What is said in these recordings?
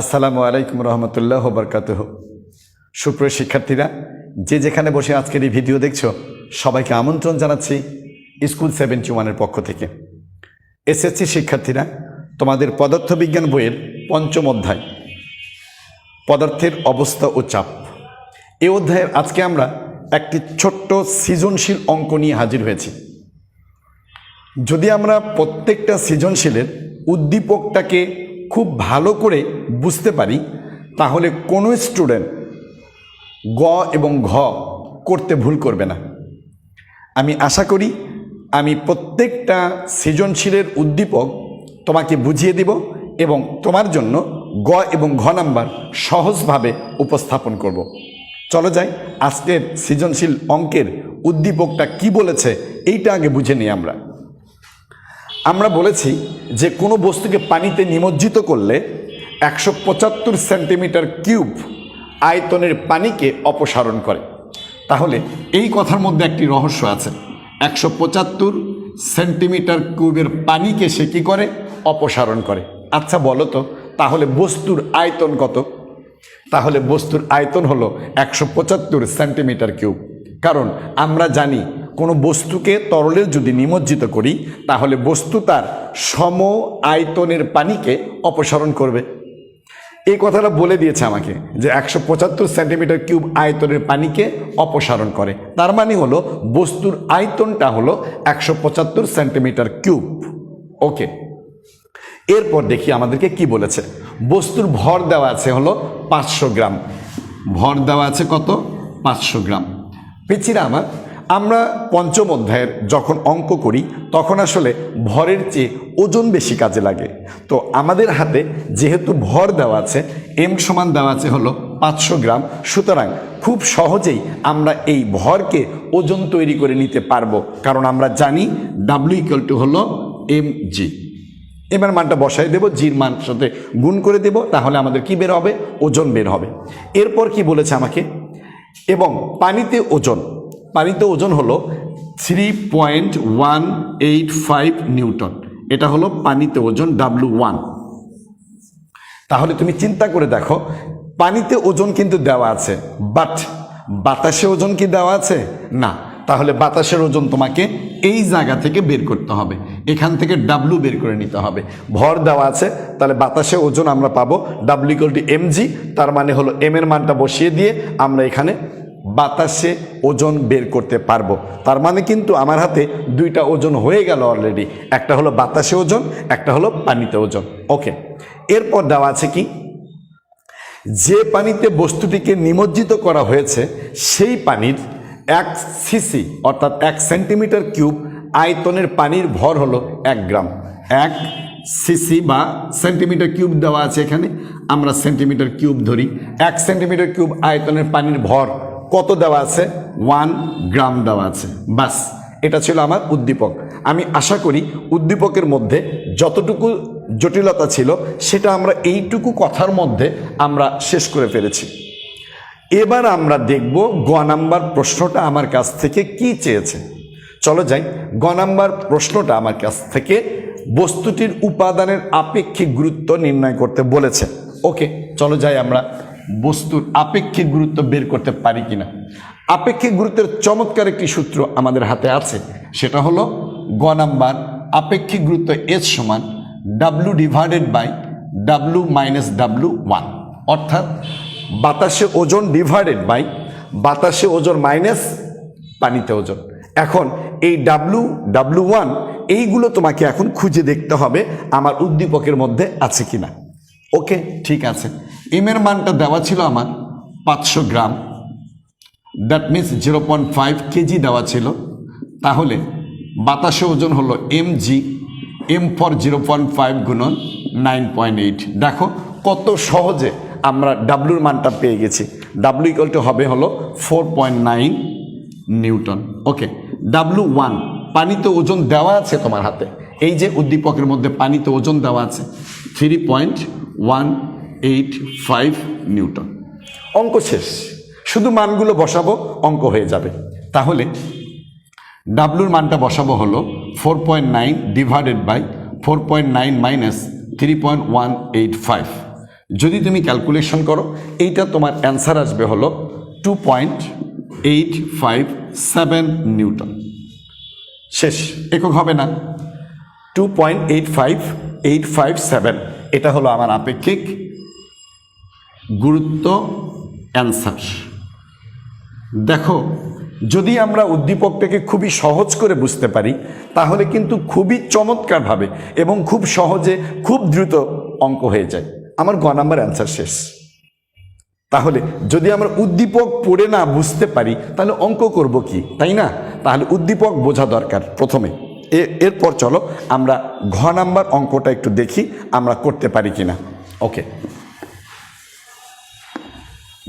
আসসালামু আলাইকুম রহমতুল্লাহ বরকাত সুপ্রিয় শিক্ষার্থীরা, যে যেখানে বসে আজকের এই ভিডিও দেখছ, সবাইকে আমন্ত্রণ জানাচ্ছি স্কুল সেভেন্টি ওয়ানের পক্ষ থেকে। এসএসসি শিক্ষার্থীরা, তোমাদের পদার্থবিজ্ঞান বইয়ের পঞ্চম অধ্যায়, পদার্থের অবস্থা ও চাপ। এই অধ্যায়ের আজকে আমরা একটি ছোট্ট সৃজনশীল অঙ্ক নিয়ে হাজির হয়েছি। যদি আমরা প্রত্যেকটা সৃজনশীলের উদ্দীপকটাকে খুব ভালো করে বুঝতে পারি, তাহলে কোনো স্টুডেন্ট গ এবং ঘ করতে ভুল করবে না। আমি আশা করি আমি প্রত্যেকটা সৃজনশীলের উদ্দীপক তোমাকে বুঝিয়ে দিব এবং তোমার জন্য গ এবং ঘ নাম্বার সহজভাবে উপস্থাপন করব। চলো যাই, আজকের সৃজনশীল অঙ্কের উদ্দীপকটা কি বলেছে এইটা আগে বুঝে নিই আমরা। আমরা বলেছি যে কোনো বস্তুকে পানিতে নিমজ্জিত করলে একশো পঁচাত্তর সেন্টিমিটার কিউব আয়তনের পানিকে অপসারণ করে। তাহলে এই কথার মধ্যে একটি রহস্য আছে। একশো পঁচাত্তর সেন্টিমিটার কিউবের পানিকে সে কী করে? অপসারণ করে। আচ্ছা বলো তো, তাহলে বস্তুর আয়তন কত? তাহলে বস্তুর আয়তন হলো একশো পঁচাত্তর সেন্টিমিটার কিউব। কারণ আমরা জানি কোনো বস্তুকে তরলে যদি নিমজ্জিত করি, তাহলে বস্তু তার সম আয়তনের পানিকে অপসারণ করবে। এই কথাটা বলে দিয়েছে আমাকে যে একশো পঁচাত্তর সেন্টিমিটার কিউব আয়তনের পানিকে অপসারণ করে। তার মানে হলো বস্তুর আয়তনটা হলো একশো পঁচাত্তর সেন্টিমিটার কিউব। ওকে। এরপর দেখি আমাদেরকে কি বলেছে। বস্তুর ভর দেওয়া আছে হলো পাঁচশো গ্রাম। ভর দেওয়া আছে কত? পাঁচশো গ্রাম। পিছিরা আমার আমরা পঞ্চম অধ্যায়ের যখন অঙ্ক করি, তখন আসলে ভরের চেয়ে ওজন বেশি কাজে লাগে। তো আমাদের হাতে যেহেতু ভর দেওয়া আছে এম সমান দেওয়া আছে হলো পাঁচশো গ্রাম। সুতরাং খুব সহজেই আমরা এই ভরকে ওজন তৈরি করে নিতে পারব, কারণ আমরা জানি ডাব্লিউ ইকুয়াল টু হলো এম জি এবার মানটা বসাই দেব জির মান সাথে গুণ করে দেব, তাহলে আমাদের কি বের হবে? ওজন বের হবে। এরপর কি বলেছে আমাকে? এবং পানিতে ওজন পানিতে ওজন হলো three point one eight five newton. এটা হলো পানিতে ওজন ডাব্লু ওয়ান তাহলে তুমি চিন্তা করে দেখো, পানিতে ওজন কিন্তু দেওয়া আছে বাট বাতাসে ওজন কি দেওয়া আছে? না। তাহলে বাতাসের ওজন তোমাকে এই জায়গা থেকে বের করতে হবে, এখান থেকে ডাব্লু বের করে নিতে হবে। ভর দেওয়া আছে, তাহলে বাতাসে ওজন আমরা পাবো ডাব্লু ইকুয়াল টু এমজি তার মানে হলো এম এর মানটা বসিয়ে দিয়ে আমরা এখানে বাতাসে ওজন বের করতে পারব। তার মানে কিন্তু আমার হাতে দুইটা ওজন হয়ে গেল অলরেডি একটা হলো বাতাসে ওজন, একটা হলো পানিতে ওজন। ওকে এরপর দেওয়া আছে কি? যে পানিতে বস্তুটিকে নিমজ্জিত করা হয়েছে, সেই পানির এক সিসি অর্থাৎ এক সেন্টিমিটার কিউব আয়তনের পানির ভর হলো এক গ্রাম। এক সিসি বা সেন্টিমিটার কিউব দেওয়া আছে এখানে। আমরা সেন্টিমিটার কিউব ধরি। এক সেন্টিমিটার কিউব আয়তনের পানির ভর কত দেওয়া আছে? ওয়ান গ্রাম দেওয়া আছে। বাস, এটা ছিল আমার উদ্দীপক। আমি আশা করি উদ্দীপকের মধ্যে যতটুকু জটিলতা ছিল, সেটা আমরা এইটুকু কথার মধ্যে আমরা শেষ করে ফেলেছি। এবার আমরা দেখব গ নাম্বার প্রশ্নটা আমার কাছ থেকে কি চেয়েছে। চলো যাই, গ নাম্বার প্রশ্নটা আমার কাছ থেকে বস্তুটির উপাদানের আপেক্ষিক গুরুত্ব নির্ণয় করতে বলেছে। ওকে, চলো যাই আমরা বস্তুর আপেক্ষিক গুরুত্ব বের করতে পারি কিনা? আপেক্ষিক গুরুত্বের চমৎকার একটি সূত্র আমাদের হাতে আছে। সেটা হলো গ নাম্বার, আপেক্ষিক গুরুত্ব এস সমান W divided by W minus W one অর্থাৎ বাতাসে ওজন ডিভাইডেড বাই বাতাসে ওজন মাইনাস পানিতে ওজন। এখন এই ডাব্লু ডাব্লু ওয়ান এইগুলো তোমাকে এখন খুঁজে দেখতে হবে আমার উদ্দীপকের মধ্যে আছে কিনা। ওকে, ঠিক আছে। এম এর মানটা দেওয়া ছিল আমার পাঁচশো gram. That means zero point five KG দেওয়া ছিল। তাহলে বাতাসে ওজন হলো M G M for zero point five গুণন নাইন পয়েন্ট এইট দেখো কত সহজে আমরা ডাব্লুর মানটা পেয়ে গেছি। ডাব্লু ইকুয়াল টু হবে হলো four point nine newton. Okay W one পানিতে ওজন দেওয়া আছে তোমার হাতে। এই যে উদ্দীপকের মধ্যে পানিতে ওজন দেওয়া আছে three point one eight five newton অঙ্ক শেষ। শুধু মানগুলো বসাবো, অঙ্ক হয়ে যাবে। তাহলে ডাব্লুর মানটা বসাবো হলো four point nine divided by four point nine minus three point one eight five যদি তুমি ক্যালকুলেশন করো, এইটা তোমার অ্যান্সার আসবে হলো two point eight five seven newton শেষ। একক হবে না। Two point eight five eight five seven এটা হলো আমার আপেক্ষিক গুরুত্ব অ্যান্সার দেখো, যদি আমরা উদ্দীপকটাকে খুবই সহজ করে বুঝতে পারি, তাহলে কিন্তু খুবই চমৎকারভাবে এবং খুব সহজে খুব দ্রুত অঙ্ক হয়ে যায়। আমার গ নাম্বার অ্যান্সার শেষ। তাহলে, যদি আমরা উদ্দীপক পড়ে না বুঝতে পারি, তাহলে অঙ্ক করব কি, তাই না? তাহলে উদ্দীপক বোঝা দরকার প্রথমে। এরপর চলো, আমরা ঘ নাম্বার অঙ্কটা একটু দেখি, আমরা করতে পারি কি না ওকে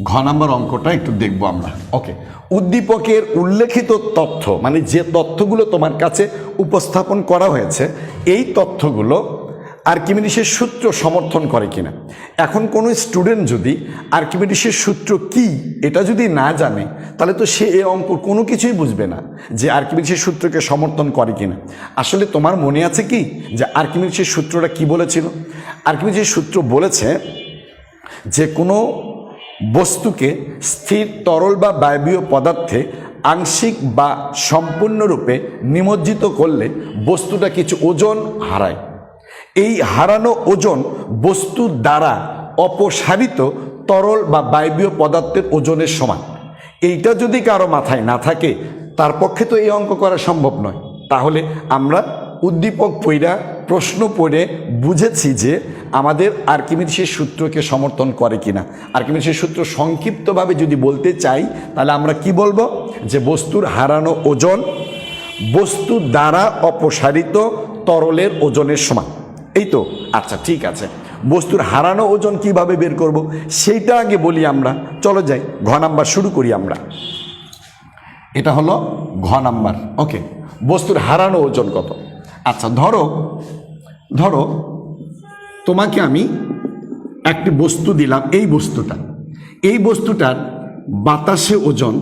ঘ নাম্বার অঙ্কটা একটু দেখব আমরা। ওকে উদ্দীপকের উল্লেখিত তথ্য মানে যে তথ্যগুলো তোমার কাছে উপস্থাপন করা হয়েছে, এই তথ্যগুলো আর্কিমিডিসের সূত্র সমর্থন করে কিনা। এখন কোনো স্টুডেন্ট যদি আর্কিমিডিসের সূত্র কি, এটা যদি না জানে, তাহলে তো সে এ অঙ্ক কোনো কিছুই বুঝবে না যে আর্কিমিডিসের সূত্রকে সমর্থন করে কিনা। আসলে তোমার মনে আছে কি যে আর্কিমিডিসের সূত্রটা কি বলেছিল? আর্কিমিডিসের সূত্র বলেছে যে কোনো বস্তুকে স্থির, তরল বা বায়বীয় পদার্থে আংশিক বা সম্পূর্ণরূপে নিমজ্জিত করলে বস্তুটা কিছু ওজন হারায়। এই হারানো ওজন বস্তু দ্বারা অপসারিত তরল বা বায়বীয় পদার্থের ওজনের সমান। এইটা যদি কারও মাথায় না থাকে, তার পক্ষে তো এই অঙ্ক করা সম্ভব নয়। তাহলে আমরা উদ্দীপক পইরা প্রশ্ন পড়ে বুঝেছি যে আমাদের আর্কিমিডিসের সূত্রকে সমর্থন করে কিনা। আর্কিমিডিসের সূত্র সংক্ষিপ্তভাবে যদি বলতে চাই, তাহলে আমরা কি বলব? যে বস্তুর হারানো ওজন, বস্তু দ্বারা অপসারিত তরলের ওজনের সমান। এই তো? আচ্ছা ঠিক আছে। বস্তুর হারানো ওজন কীভাবে বের করব? সেইটা আগে বলি আমরা। চলো যাই, ঘ নাম্বার শুরু করি আমরা। এটা হলো ঘ নাম্বার। ওকে, বস্তুর হারানো ওজন কত? আচ্ছা ধরো ধরো তোমাকে আমি একটি বস্তু দিলাম, এই বস্তুটা। এই বস্তুটার বাতাসে ওজন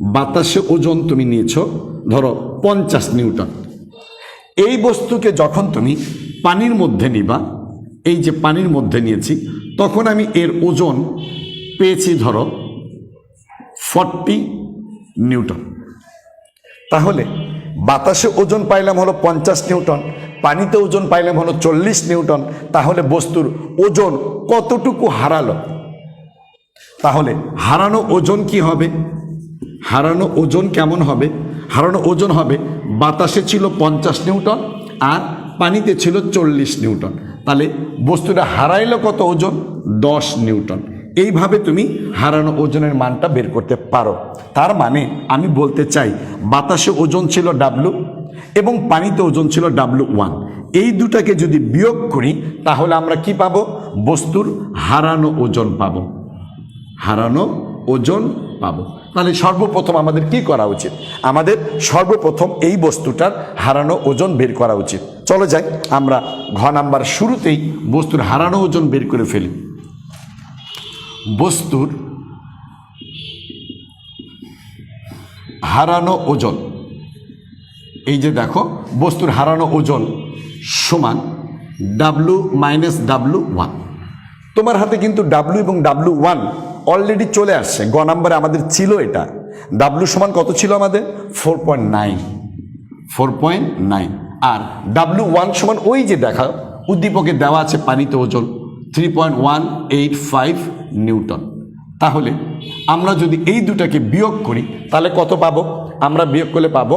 বাতাসে ওজন তুমি নিয়েছ, ধরো পঞ্চাশ নিউটন। এই বস্তুকে যখন তুমি পানির মধ্যে নিবা, এই যে পানির মধ্যে নিয়েছি, তখন আমি এর ওজন পেয়েছি ধরো ফর্টি নিউটন। তাহলে বাতাসে ওজন পাইলাম হলো পঞ্চাশ নিউটন পানিতে ওজন পাইলাম হলো চল্লিশ নিউটন, তাহলে বস্তুর ওজন কতটুকু হারালো? তাহলে হারানো ওজন কি হবে? হারানো ওজন কেমন হবে? হারানো ওজন হবে বাতাসে ছিল পঞ্চাশ নিউটন আর পানিতে ছিল চল্লিশ নিউটন। তাহলে বস্তুটা হারাইলো কত ওজন? দশ নিউটন। এইভাবে তুমি হারানো ওজনের মানটা বের করতে পারো। তার মানে আমি বলতে চাই, বাতাসে ওজন ছিল ডাব্লু এবং পানিতে ওজন ছিল ডাব্লু ওয়ান এই দুটাকে যদি বিয়োগ করি, তাহলে আমরা কি পাবো? বস্তুর হারানো ওজন পাবো। হারানো ওজন পাব। তাহলে সর্বপ্রথম আমাদের কি করা উচিত? আমাদের সর্বপ্রথম এই বস্তুটার হারানো ওজন বের করা উচিত। চলো যাই, আমরা ঘ নাম্বার শুরুতেই বস্তুর হারানো ওজন বের করে ফেলি। বস্তুর হারানো ওজন। এই যে দেখো, বস্তুর হারানো ওজন সমান ডাব্লু মাইনাস ডাব্লু ওয়ান তোমার হাতে কিন্তু ডাব্লু এবং ডাব্লু ওয়ান অলরেডি চলে আসছে। গ নাম্বারে আমাদের ছিল এটা। ডাব্লু সমান কত ছিল আমাদের? Four point nine four point nine আর ডাব্লু ওয়ান সমান ওই যে দেখা, উদ্দীপকে দেওয়া আছে পানিতে ওজন three point one eight five newton. তাহলে আমরা যদি এই দুটাকে বিয়োগ করি, তাহলে কত পাবো? আমরা বিয়োগ করলে পাবো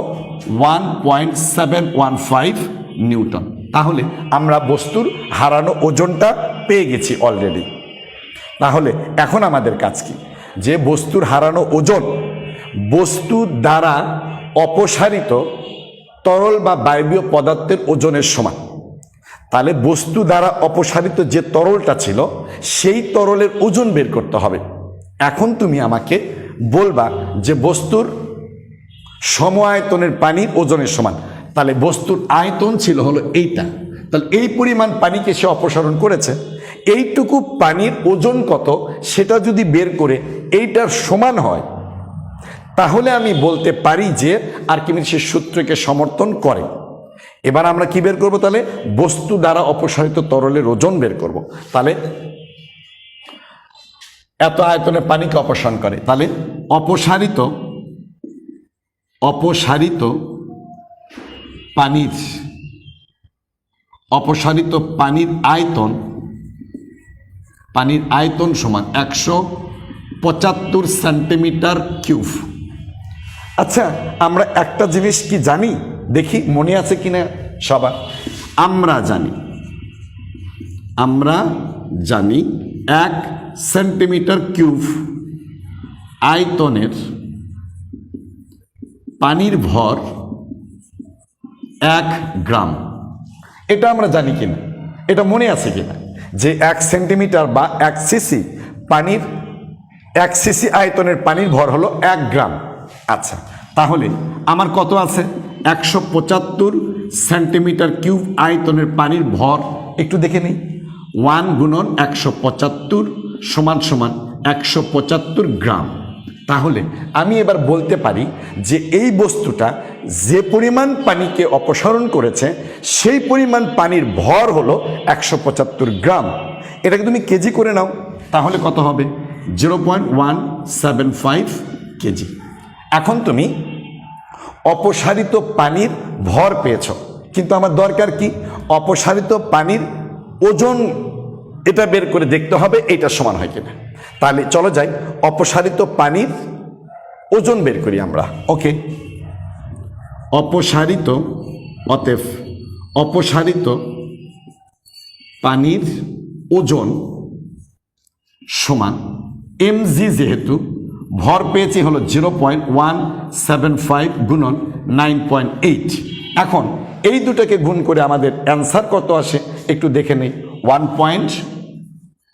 one point seven one five newton. তাহলে আমরা বস্তুর হারানো ওজনটা পেয়ে গেছি অলরেডি তাহলে এখন আমাদের কাজ কি? যে বস্তুর হারানো ওজন বস্তু দ্বারা অপসারিত তরল বা বায়বীয় পদার্থের ওজনের সমান। তাহলে বস্তু দ্বারা অপসারিত যে তরলটা ছিল, সেই তরলের ওজন বের করতে হবে। এখন তুমি আমাকে বলবা যে বস্তুর সম আয়তনের পানির ওজনের সমান। তাহলে বস্তুর আয়তন ছিল হলো এইটা। তাহলে এই পরিমাণ পানিকে সে অপসারণ করেছে। এইটুকু পানির ওজন কত সেটা যদি বের করে এইটার সমান হয়, তাহলে আমি বলতে পারি যে আর্কিমিডিসের সূত্রকে সমর্থন করে। এবার আমরা কি বের করব তাহলে? বস্তু দ্বারা অপসারিত তরলের ওজন বের করব। তাহলে এত আয়তনের পানিকে অপসারণ করে। তাহলে অপসারিত অপসারিত পানির অপসারিত পানির আয়তন পানির আয়তন সমান একশো পঁচাত্তর সেন্টিমিটার কিউব। আচ্ছা আমরা একটা জিনিস কি জানি? দেখি, মনে আছে কিনা সবার? আমরা জানি। আমরা জানি এক সেন্টিমিটার কিউব আয়তনের পানির ভর এক গ্রাম। এটা আমরা জানি কিনা? এটা মনে আছে কিনা? যে এক সেন্টিমিটার বা এক সিসি পানির, এক সিসি আয়তনের পানির ভর হলো এক গ্রাম। আচ্ছা তাহলে আমার কত আছে? একশো পঁচাত্তর সেন্টিমিটার কিউব আয়তনের পানির ভর। একটু দেখে নিই। ওয়ান গুণন একশো পঁচাত্তর সমান সমান একশো পঁচাত্তর গ্রাম। তাহলে আমি এবার বলতে পারি যে এই বস্তুটা যে পরিমাণ পানিকে অপসারণ করেছে, সেই পরিমাণ পানির ভর হলো একশো পঁচাত্তর গ্রাম। এটাকে তুমি কেজি করে নাও, তাহলে কত হবে? Zero point one seven five KG. এখন তুমি অপসারিত পানির ভর পেয়েছ, কিন্তু আমার দরকার কি? অপসারিত পানির ওজন এটা বের করে দেখতে হবে, এটা সমান হয় কিনা। তাহলে চলো যাই। অপসারিত পানির ওজন বের করি আমরা। ওকে অপসারিত অতেফ অপসারিত পানির ওজন সমান এমজি যেহেতু, ভর পেয়েছি হলো zero point one seven five গুণন নাইন পয়েন্ট এইট এখন এই দুটোকে গুণ করে আমাদের অ্যান্সার কত আসে? একটু দেখে নেই। One point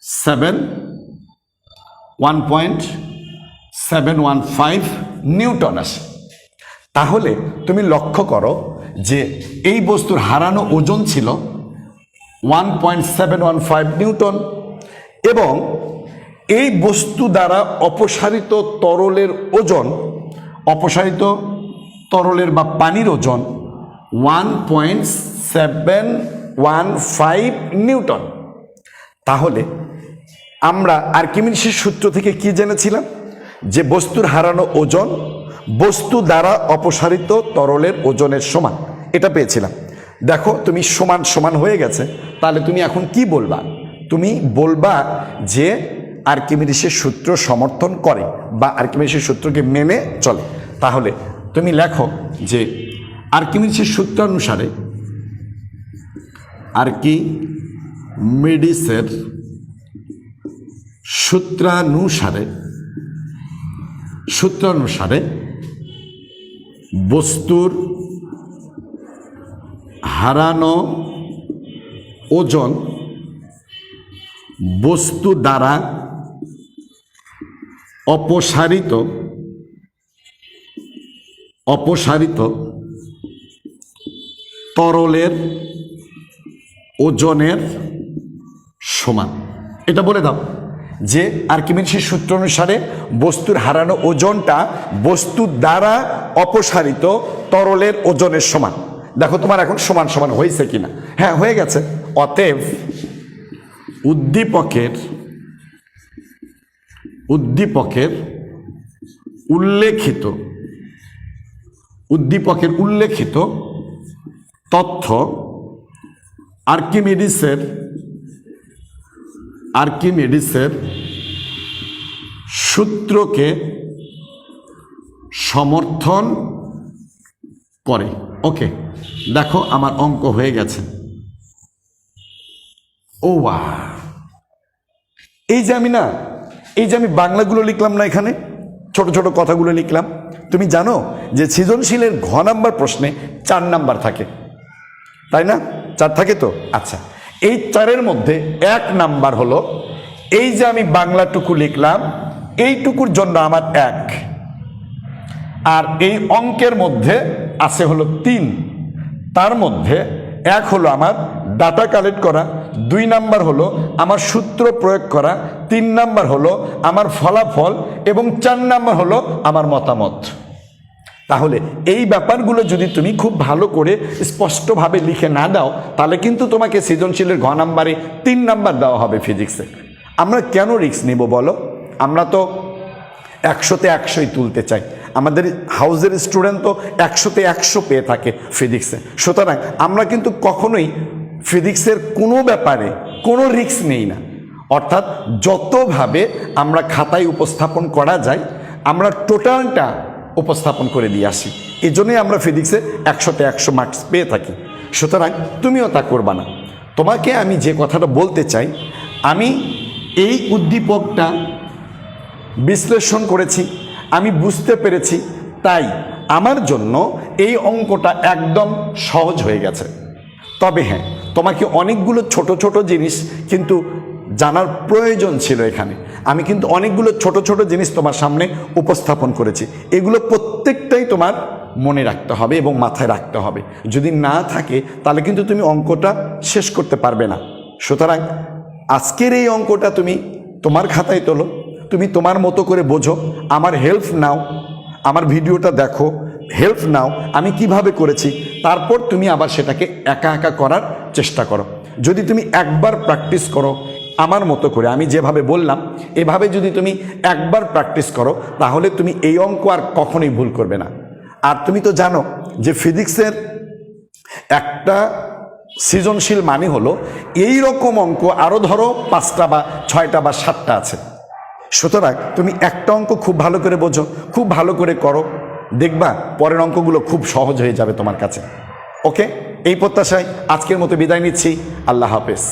seven one point seven one five newton আসে তাহলে তুমি লক্ষ্য করো যে এই বস্তুর হারানো ওজন ছিল one point seven one five newton এবং এই বস্তু দ্বারা অপসারিত তরলের ওজন, অপসারিত তরলের বা পানির ওজন one point seven one five newton. তাহলে আমরা আর্কিমিডিসের সূত্র থেকে কি জেনেছিলাম? যে বস্তুর হারানো ওজন বস্তু দ্বারা অপসারিত তরলের ওজনের সমান। এটা পেয়েছিলাম। দেখো, তুমি সমান সমান হয়ে গেছে। তাহলে তুমি এখন কি বলবা? তুমি বলবা যে আর্কিমিডিসের সূত্র সমর্থন করে বা আর্কিমিডিসের সূত্রকে মেনে চলে। তাহলে তুমি লেখো যে আর্কিমিডিসের সূত্রানুসারে আর্কিমিডিসের সূত্রানুসারে সূত্রানুসারে বস্তুর হারানো ওজন বস্তু দ্বারা অপসারিত অপসারিত তরলের ওজনের সমান। এটা বলে দাও। যে আর্কিমিডিসের সূত্র অনুসারে বস্তুর হারানো ওজনটা বস্তু দ্বারা অপসারিত তরলের ওজনের সমান। দেখো তোমার এখন সমান সমান হয়েছে কিনা। হ্যাঁ হয়ে গেছে। অতএব উদ্দীপকের উদ্দীপকের উল্লেখিত উদ্দীপকের উল্লেখিত তথ্য আর্কিমিডিসের আর্কিমিডিসের সূত্রকে সমর্থন করে। ওকে, দেখো আমার অঙ্ক হয়ে গেছে। ও এই যে আমি না, এই যে আমি বাংলাগুলো লিখলাম না এখানে, ছোট ছোট কথাগুলো লিখলাম, তুমি জানো যে সৃজনশীলের ঘ নাম্বার প্রশ্নে চার নাম্বার থাকে। তাই না? চার থাকে তো? আচ্ছা এই চারের মধ্যে এক নাম্বার হলো, এই যে আমি বাংলাটুকু লিখলাম, এইটুকুর জন্য আমার এক। আর এই অঙ্কের মধ্যে আছে হলো তিন। তার মধ্যে এক হলো আমার ডাটা কালেক্ট করা, দুই নাম্বার হলো আমার সূত্র প্রয়োগ করা, তিন নাম্বার হলো আমার ফলাফল, এবং চার নাম্বার হলো আমার মতামত। তাহলে এই ব্যাপারগুলো যদি তুমি খুব ভালো করে স্পষ্টভাবে লিখে না দাও, তাহলে কিন্তু তোমাকে সৃজনশীলের ঘ নাম্বারে তিন নাম্বার দেওয়া হবে ফিজিক্সে। আমরা কেন রিক্স নিব বলো? আমরা তো একশোতে একশোই তুলতে চাই। আমাদের হাউসের স্টুডেন্ট তো একশোতে একশো পেয়ে থাকে ফিজিক্সে। সুতরাং আমরা কিন্তু কখনোই ফিজিক্সের কোনো ব্যাপারে কোনো রিক্স নেই না। অর্থাৎ যতভাবে আমরা খাতায় উপস্থাপন করা যায়, আমরা টোটালটা উপস্থাপন করে দিয়ে আসি। এই জন্যই আমরা ফিজিক্সে একশোতে একশো মার্কস পেয়ে থাকি। সুতরাং তুমিও তা করবা না। তোমাকে আমি যে কথাটা বলতে চাই, আমি এই উদ্দীপকটা বিশ্লেষণ করেছি, আমি বুঝতে পেরেছি, তাই আমার জন্য এই অঙ্কটা একদম সহজ হয়ে গেছে। তবে হ্যাঁ তোমাকে অনেকগুলো ছোট ছোট জিনিস কিন্তু জানার প্রয়োজন ছিল এখানে। আমি কিন্তু অনেকগুলো ছোট ছোট জিনিস তোমার সামনে উপস্থাপন করেছি। এগুলো প্রত্যেকটাই তোমার মনে রাখতে হবে এবং মাথায় রাখতে হবে। যদি না থাকে, তাহলে কিন্তু তুমি অঙ্কটা শেষ করতে পারবে না। সুতরাং আজকের এই অঙ্কটা তুমি তোমার খাতায় তোলো। তুমি তোমার মতো করে বোঝো, আমার হেল্প নাও, আমার ভিডিওটা দেখো হেল্প নাও, আমি কীভাবে করেছি? তারপর তুমি আবার সেটাকে একা একা করার চেষ্টা করো। যদি তুমি একবার প্র্যাকটিস করো আমার মতো করে, আমি যেভাবে বললাম, এভাবে যদি তুমি একবার প্র্যাকটিস করো, তাহলে তুমি এই অঙ্ক আর কখনোই ভুল করবে না। আর তুমি তো জানো যে ফিজিক্সের একটা সৃজনশীল মানে হলো, এই রকম অঙ্ক আরও ধরো পাঁচটা বা ছয়টা বা সাতটা আছে। সুতরাং তুমি একটা অঙ্ক খুব ভালো করে বোঝো, খুব ভালো করে করো, দেখবা পরের অঙ্কগুলো খুব সহজ হয়ে যাবে তোমার কাছে। ওকে? এই প্রত্যাশায় আজকের মতো বিদায় নিচ্ছি। আল্লাহ হাফেজ।